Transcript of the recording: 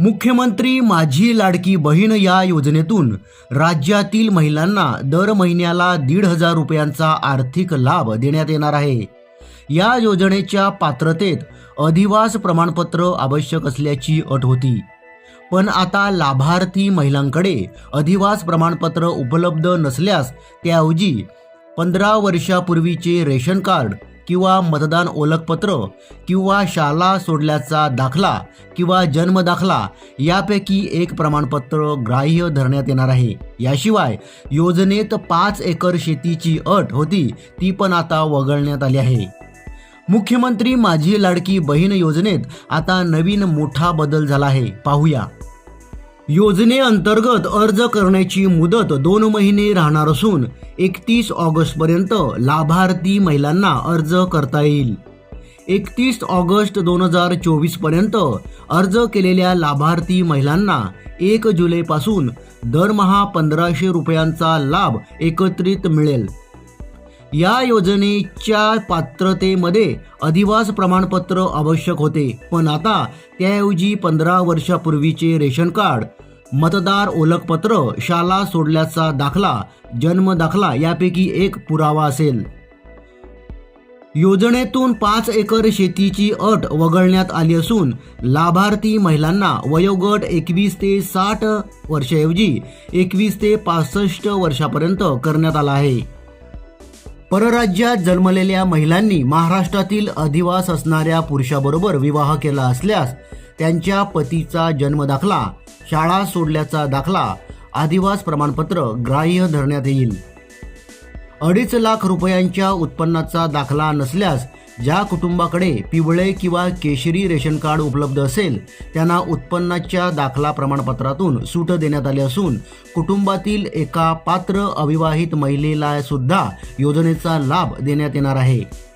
मुख्यमंत्री माझी लाडकी बहीण या योजनेतून राज्यातील महिलांना दर महिन्याला दीड हजार रुपयांचा आर्थिक लाभ देण्यात येणार आहे. या योजनेच्या पात्रतेत अधिवास प्रमाणपत्र आवश्यक असल्याची अट होती. पण आता लाभार्थी महिलांकडे अधिवास प्रमाणपत्र उपलब्ध नसल्यास त्याऐवजी पंधरा वर्षापूर्वीचे रेशन कार्ड किंवा मतदान ओळखपत्र किंवा शाळा सोडल्याचा दाखला किंवा जन्म दाखला यापैकी एक प्रमाणपत्र ग्राह्य धरण्यात येणार आहे. याशिवाय योजनेत पाच एकर शेतीची अट होती ती पण आता वगळण्यात आली आहे. मुख्यमंत्री माझी लाडकी बहीण योजनेत आता नवीन मोठा बदल झाला आहे. पाहूया. योजनेअंतर्गत अर्ज करण्याची मुदत दोन महिने राहणार असून एकतीस ऑगस्टपर्यंत लाभार्थी महिलांना अर्ज करता येईल. एकतीस ऑगस्ट दोन हजार चोवीसपर्यंत अर्ज केलेल्या लाभार्थी महिलांना एक जुलैपासून दरमहा पंधराशे रुपयांचा लाभ एकत्रित मिळेल. या योजनेच्या पात्रतेमध्ये अधिवास प्रमाणपत्र आवश्यक होते. पण आता त्याऐवजी पंधरा वर्षापूर्वीचे रेशन कार्ड मतदार ओळखपत्र शाळा सोडल्याचा दाखला जन्म दाखला यापैकी एक पुरावा असेल. योजनेतून पाच एकर शेतीची अट वगळण्यात आली असून लाभार्थी महिलांना वयोगट एकवीस ते साठ वर्षाऐवजी एकवीस ते पासष्ट वर्षापर्यंत करण्यात आला आहे. परराज्यात जन्मलेल्या महिलांनी महाराष्ट्रातील अधिवास असणाऱ्या पुरुषाबरोबर विवाह केला असल्यास त्यांच्या पतीचा जन्म दाखला शाळा सोडल्याचा दाखला आदिवास प्रमाणपत्र ग्राह्य धरण्यात येईल. अडीच लाख रुपयांच्या उत्पन्नाचा दाखला नसल्यास ज्या कुटुंबाकडे पिवळे किंवा केशरी रेशन कार्ड उपलब्ध असेल त्यांना उत्पन्नाच्या दाखला प्रमाणपत्रातून सूट देण्यात आली असून कुटुंबातील एका पात्र अविवाहित महिलेला सुद्धा योजनेचा लाभ देण्यात येणार आहे.